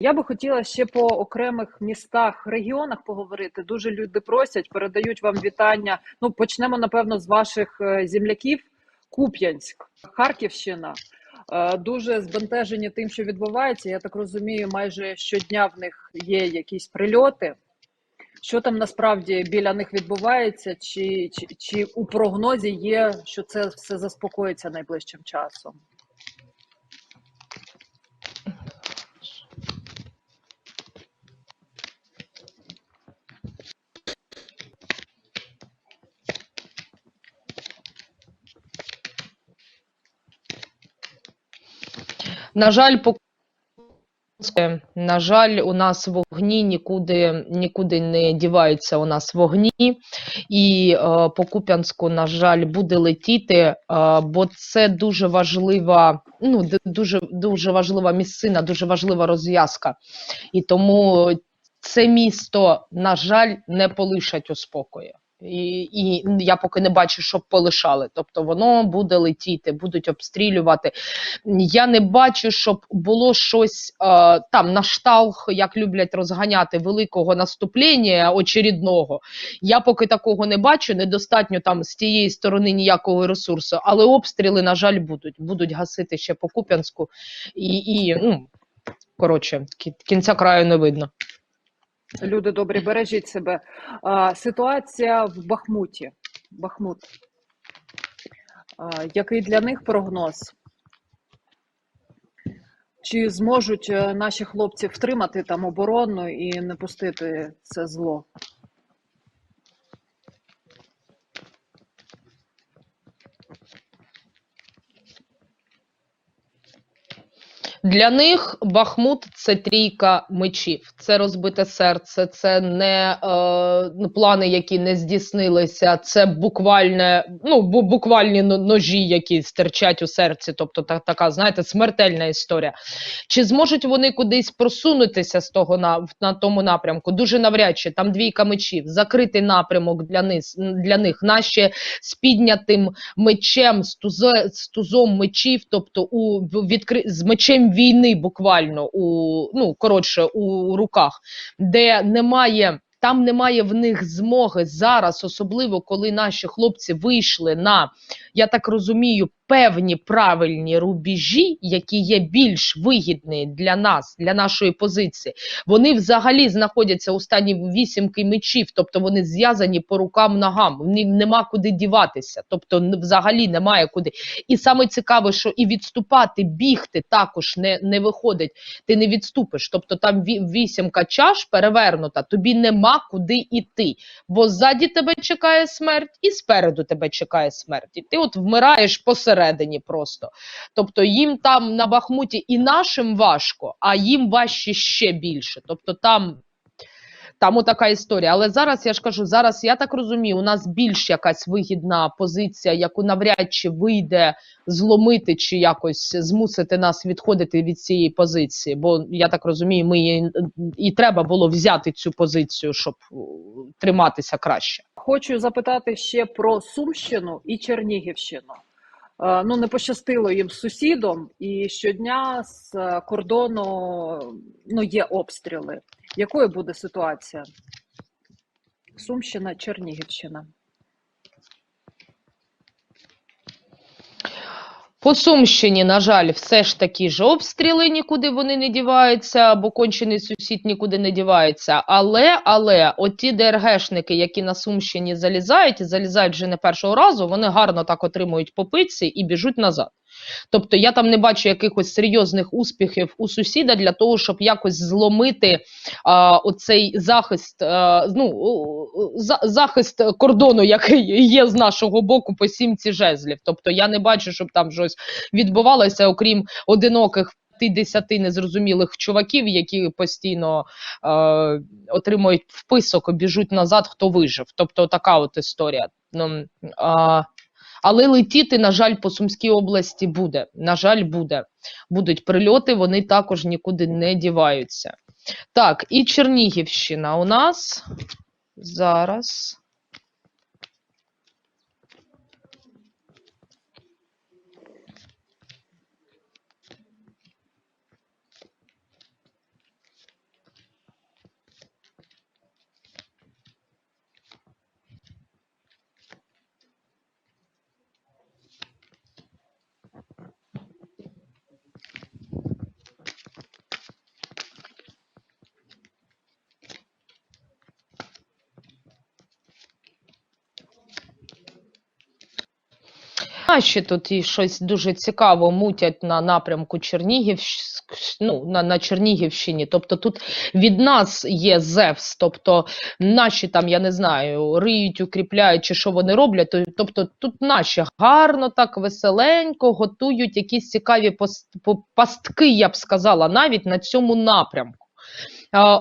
Я би хотіла ще по окремих містах, регіонах поговорити. Дуже люди просять, передають вам вітання. Ну, почнемо, напевно, з ваших е, земляків. Куп'янськ, Харківщина. Е, Дуже збентежені тим, що відбувається. Я так розумію, майже щодня в них є якісь прильоти. Що там насправді біля них відбувається, чи, чи, чи у прогнозі є, що це все заспокоїться найближчим часом? На жаль, по на жаль, у нас вогні нікуди нікуди не діваються. У нас вогні, і е, по Куп'янську, на жаль, буде летіти, е, бо це дуже важлива, ну дуже дуже важлива місцина, дуже важлива розв'язка. І тому це місто, на жаль, не полишать у спокої. І, і я поки не бачу, щоб полишали. Тобто воно буде летіти, будуть обстрілювати. Я не бачу, щоб було щось е, там на шталх, як люблять розганяти великого наступлення очередного. Я поки такого не бачу. Недостатньо там з тієї сторони ніякого ресурсу, але обстріли, на жаль, будуть. Будуть гасити ще по Куп'янську і, і ну коротше, кінця краю не видно. Люди добрі, бережіть себе. А, ситуація в Бахмуті. Бахмут. А, який для них прогноз? Чи зможуть е, наші хлопці втримати там оборону і не пустити це зло? Для них Бахмут це трійка мечів, це розбите серце, це не е, ну, плани, які не здійснилися, це буквальне, ну буквальні ножі, які стирчать у серці. Тобто та, така, знаєте, смертельна історія. Чи зможуть вони кудись просунутися з того на, на тому напрямку? Дуже навряд чи там двійка мечів, закритий напрямок для них, для них наші з піднятим мечем, з, з тузом мечів, тобто у відкри... з мечем війни, буквально у ну коротше у руках, де немає. Там немає в них змоги зараз, особливо коли наші хлопці вийшли на, я так розумію, певні правильні рубежі, які є більш вигідні для нас, для нашої позиції. Вони взагалі знаходяться у стані вісімки мечів, тобто вони зв'язані по рукам ногам. Нема куди діватися, тобто взагалі немає куди. І саме цікаве, що і відступати, бігти також не, не виходить. Ти не відступиш. Тобто там вісімка чаш перевернута, тобі нема куди йти. Бо ззаді тебе чекає смерть, і спереду тебе чекає смерть. І ти от вмираєш посередині просто. Тобто їм там на Бахмуті і нашим важко, а їм важче ще більше. Тобто там. Там отака історія. Але зараз я ж кажу, зараз я так розумію, у нас більш якась вигідна позиція, яку навряд чи вийде зломити чи якось змусити нас відходити від цієї позиції. Бо я так розумію, ми її, і треба було взяти цю позицію, щоб е, триматися краще. Хочу запитати ще про Сумщину і Чернігівщину. Е, Ну, не пощастило їм з сусідом, і щодня з е, кордону ну, є обстріли. Якою буде ситуація? Сумщина, Чернігівщина. По Сумщині, на жаль, все ж такі ж обстріли нікуди вони не діваються, бо кончений сусід нікуди не дівається. Але, але, от ті ДРГшники, які на Сумщині залізають, і залізають вже не першого разу, вони гарно так отримують по пиці і біжуть назад. Тобто я там не бачу якихось серйозних успіхів у сусіда для того, щоб якось зломити а, оцей захист, а, ну, за, захист кордону, який є з нашого боку по сімці жезлів. Тобто я не бачу, щоб там щось відбувалося, окрім одиноких 50 незрозумілих чуваків, які постійно е, отримують вписок біжуть назад, хто вижив. Тобто така от історія. Ну, а, але летіти, на жаль, по Сумській області буде. На жаль, буде. Будуть прильоти, вони також нікуди не діваються. Так, і Чернігівщина у нас зараз. Наші тут і щось дуже цікаво мутять на напрямку Чернігів, ну, на, на Чернігівщині. Тобто тут від нас є ЗЕВС, тобто наші там, я не знаю, риють, укріпляють чи що вони роблять. то- Тобто тут наші гарно, так веселенько готують якісь цікаві пастки, я б сказала, навіть на цьому напрямку.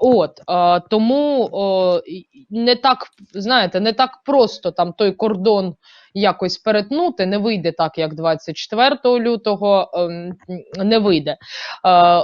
От, тому не так, знаєте, не так просто там той кордон якось перетнути, не вийде так, як 24 лютого, ем, не вийде.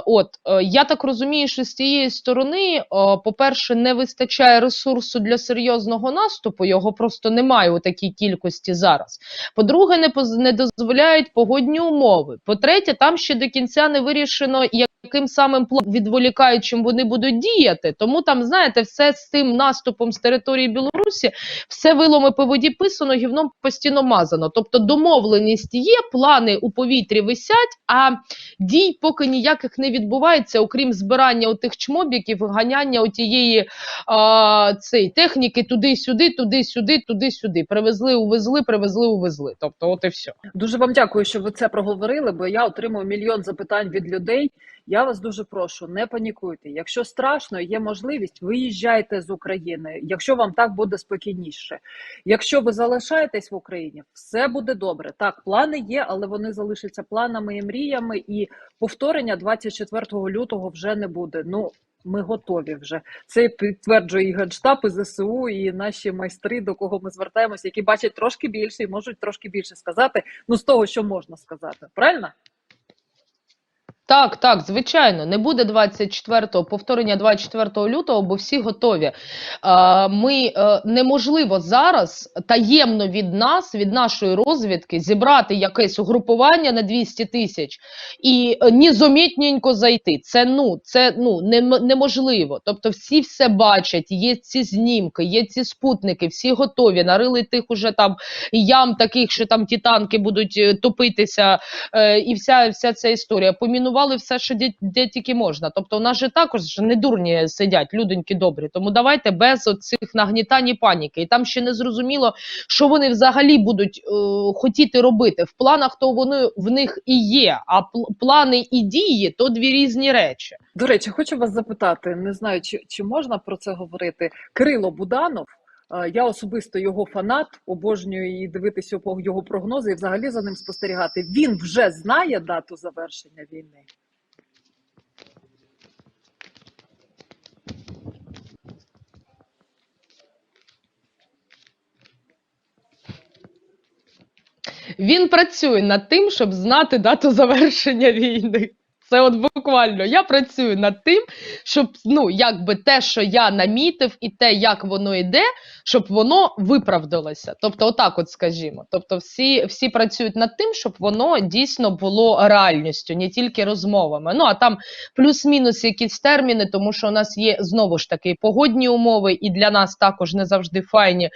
От, е, я так розумію, що з цієї сторони, по-перше, не вистачає ресурсу для серйозного наступу, його просто немає у такій кількості зараз. По-друге, не, дозволяють погодні умови. По-третє, там ще до кінця не вирішено, яким самим відволікаючим вони будуть діяти. Тому там, знаєте, все з цим наступом з території Білорусі, все виломи по воді писано, гівном постійно мазано. Тобто домовленість є, плани у повітрі висять, а дій поки ніяких не відбувається, окрім збирання тих чмобіків, ганяння отієї а, цей, техніки туди-сюди, туди-сюди, туди-сюди. Привезли, увезли, привезли, увезли. Тобто, от і все. Дуже вам дякую, що ви це проговорили, бо я отримую мільйон запитань від людей. Я вас дуже прошу, не панікуйте. Якщо страшно, є можливість, виїжджайте з України, якщо вам так буде спокійніше. Якщо ви залишаєтесь в Україні, все буде добре. Так, плани є, але вони залишаться планами і мріями, і повторення 24 лютого вже не буде. Ну. Ми готові вже. Це підтверджує і Генштаб, і ЗСУ, і наші майстри, до кого ми звертаємося, які бачать трошки більше і можуть трошки більше сказати. Ну, з того, що можна сказати, правильно? Так, так, звичайно, не буде 24-го, повторення 24 лютого, бо всі готові. Ми е, неможливо зараз таємно від нас, від нашої розвідки, зібрати якесь угрупування на 200 тисяч і е, незомітненько зайти. Це ну, це ну неможливо. Тобто, всі все бачать, є ці знімки, є ці спутники, всі готові. Нарили тих уже там ям таких, що там ті танки будуть е, топитися і вся, вся ця історія. Помінували все, що де, де тільки можна. Тобто, у нас же також не дурні сидять, людоньки добрі. Тому давайте без оцих нагнітань і паніки. І там ще не зрозуміло, що вони взагалі будуть е, хотіти робити. В планах то вони в них і є. А пл- плани і дії то дві різні речі. До речі, хочу вас запитати, не знаю, чи, чи можна про це говорити. Кирило Буданов, я особисто його фанат, обожнюю і дивитися його- його прогнози і взагалі за ним спостерігати. Він вже знає дату завершення війни. Він працює над тим, щоб знати дату завершення війни. Це от буквально я працюю над тим, щоб ну якби те, що я намітив, і те, як воно йде, щоб воно виправдалося. Тобто, отак, от скажімо. Тобто, всі, всі працюють над тим, щоб воно дійсно було реальністю, не тільки розмовами. Ну а там плюс-мінус якісь терміни, тому що у нас є знову ж таки погодні умови, і для нас також не завжди файні.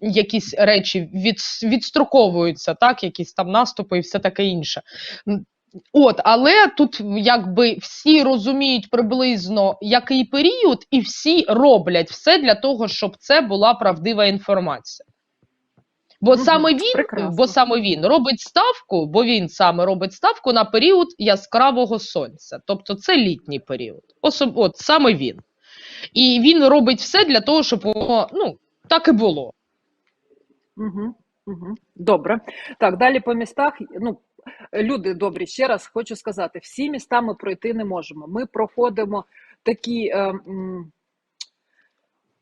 Якісь речі від, відстроковуються, так, якісь там наступи і все таке інше. От, але тут якби всі розуміють приблизно який період, і всі роблять все для того, щоб це була правдива інформація. Бо Мгм, саме він, прекрасно. бо саме він робить ставку, бо він саме робить ставку на період яскравого сонця. Тобто це літній період. Особ, от саме він. І він робить все для того, щоб воно ну, так і було. Угу, угу. Добре. Так, далі по містах. Ну, люди добрі, ще раз хочу сказати: всі міста ми пройти не можемо. Ми проходимо такі, е,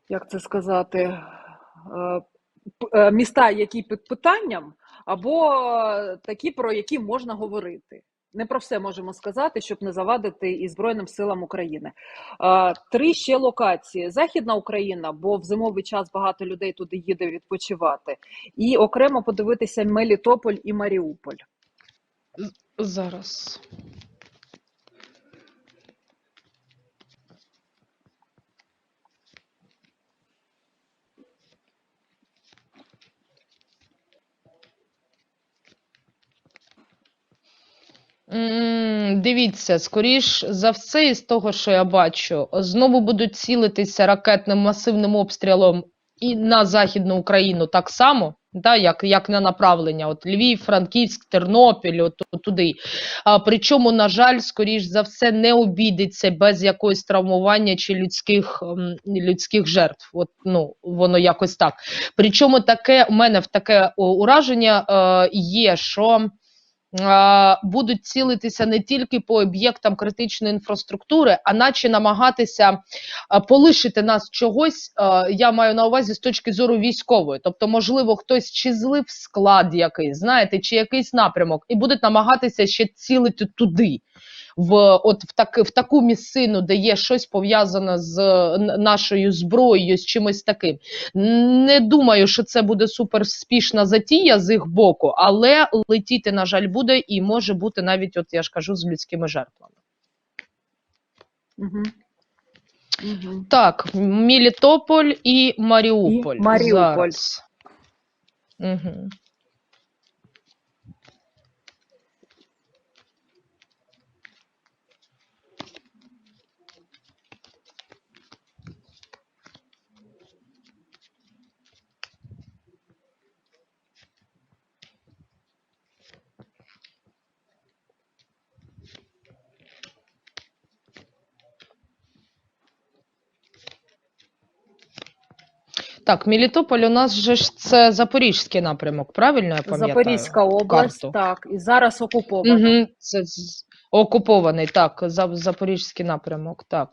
як це сказати, е, е, міста, які під питанням, або такі, про які можна говорити. Не про все можемо сказати, щоб не завадити і Збройним силам України. Е, Три ще локації: Західна Україна, бо в зимовий час багато людей туди їде відпочивати, і окремо подивитися Мелітополь і Маріуполь. Зараз. Дивіться, скоріш за все, із того, що я бачу, знову будуть цілитися ракетним масивним обстрілом і на Західну Україну так само. Да, як, як на направлення, от Львів, Франківськ, Тернопіль, от, от туди. А, причому, на жаль, скоріш за все, не обійдеться без якогось травмування чи людських, ем, людських жертв. От, ну, воно якось так. Причому таке, у мене в таке ураження е, є, що будуть цілитися не тільки по об'єктам критичної інфраструктури, а наче намагатися полишити нас чогось, я маю на увазі з точки зору військової. Тобто, можливо, хтось чи злив склад якийсь, знаєте, чи якийсь напрямок, і будуть намагатися ще цілити туди. В от в так в таку місцину, де є щось пов'язане з нашою зброєю, з чимось таким. Не думаю, що це буде суперспішна затія з їх боку, але летіти, на жаль, буде і може бути навіть, от я ж кажу, з людськими жертвами. Угу. Угу. Так, Мелітополь і Маріуполь. І Маріуполь. Зараз. Угу. Так, Мелітополь у нас же ж це Запорізький напрямок, правильно я пам'ятаю? Запорізька область, карту. так, і зараз окупована. Угу, це окупований, так, за, Запорізький напрямок, так.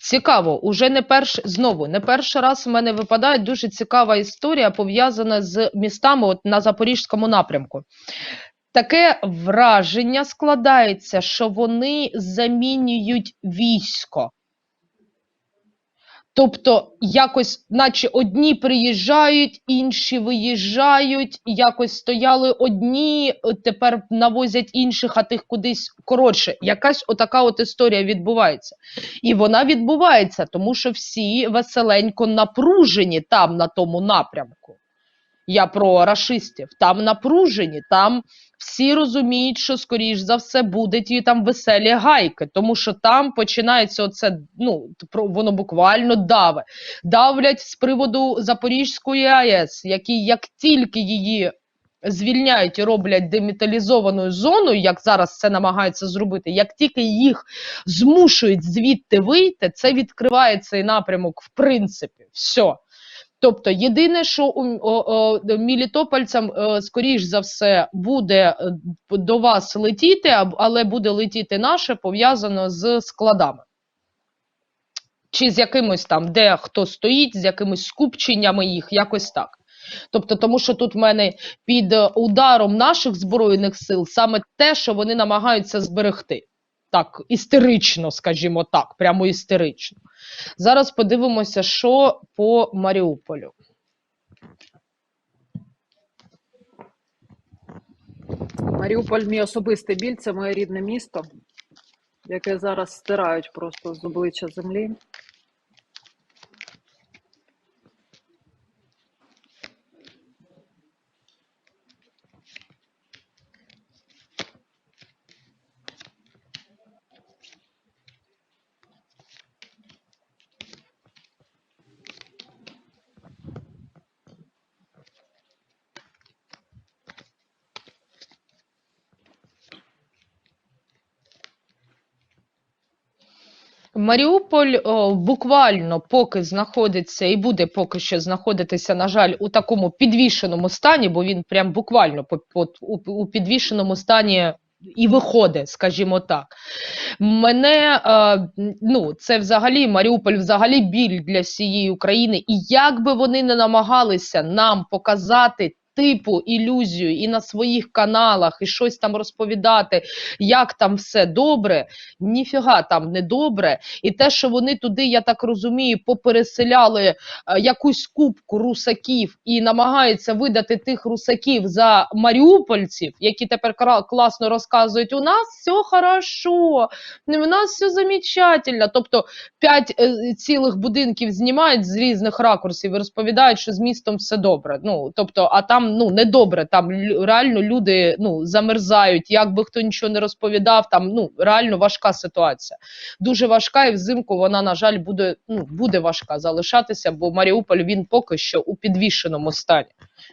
Цікаво, уже не перш, знову, не перший раз в мене випадає дуже цікава історія, пов'язана з містами от, на Запорізькому напрямку. Таке враження складається, що вони замінюють військо. Тобто, якось, наче одні приїжджають, інші виїжджають, якось стояли одні, тепер навозять інших, а тих кудись коротше. Якась отака от історія відбувається. І вона відбувається, тому що всі веселенько напружені там, на тому напрямку. Я про рашистів. Там напружені, там всі розуміють, що скоріш за все буде ті там веселі гайки, тому що там починається оце, ну про- воно буквально даве. Давлять з приводу Запорізької АЕС, які як тільки її звільняють і роблять деміталізованою зоною, як зараз це намагаються зробити, як тільки їх змушують звідти вийти, це відкриває цей напрямок, в принципі, все. Тобто, єдине, що у о, мілітопольцям, е, скоріш за все, буде е, до вас летіти, але буде летіти наше пов'язано з складами. Чи з якимось там, де хто стоїть, з якимись скупченнями їх, якось так. Тобто, тому що тут в мене під е, ударом наших збройних сил саме те, що вони намагаються зберегти. Так, істерично, скажімо так, прямо істерично. Зараз подивимося, що по Маріуполю. Маріуполь мій особистий біль, це моє рідне місто, яке зараз стирають просто з обличчя землі. Маріуполь о, буквально поки знаходиться і буде поки що знаходитися, на жаль, у такому підвішеному стані, бо він прям буквально по, по, у, у підвішеному стані і виходить, скажімо так. Мене е, ну, це взагалі Маріуполь, взагалі біль для всієї України. І як би вони не намагалися нам показати. Типу ілюзію і на своїх каналах, і щось там розповідати, як там все добре, ніфіга там не добре. І те, що вони туди, я так розумію, попереселяли е, якусь кубку русаків і намагаються видати тих русаків за маріупольців, які тепер класно розказують, у нас все хорошо, у нас все замечательно. Тобто п'ять е, цілих будинків знімають з різних ракурсів і розповідають, що з містом все добре. Ну тобто, а там ну недобре. Там реально люди ну замерзають. Як би хто нічого не розповідав, там ну реально важка ситуація. Дуже важка, і взимку вона, на жаль, буде ну буде важка залишатися, бо Маріуполь він поки що у підвішеному стані.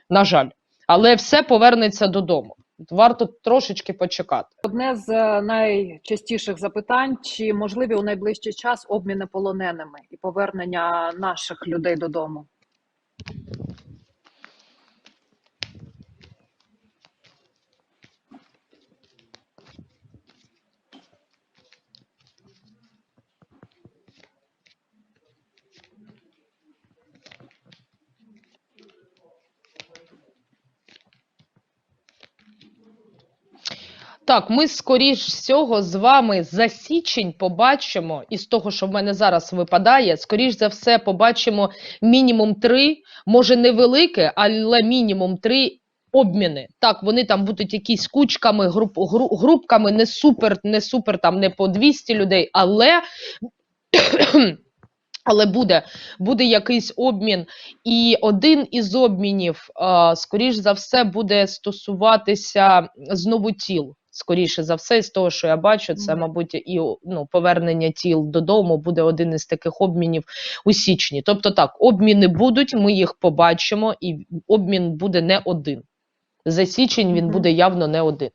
На жаль, але все повернеться додому. Варто трошечки почекати. Одне з е, найчастіших запитань: чи можливі у найближчий час обміни полоненими і повернення наших людей додому? Так, ми скоріш всього з вами за січень побачимо, із того, що в мене зараз випадає, скоріш за все, побачимо мінімум три, може невелике, але мінімум три обміни. Так, вони там будуть якісь кучками, груп, гру- групками, не супер, не супер, там не по 200 людей, але. Але буде, буде якийсь обмін, і один із обмінів, скоріш за все, буде стосуватися знову тіл. Скоріше за все, з того, що я бачу, це, мабуть, і ну, повернення тіл додому буде один із таких обмінів у січні. Тобто, так, обміни будуть, ми їх побачимо, і обмін буде не один. За січень він буде явно не один.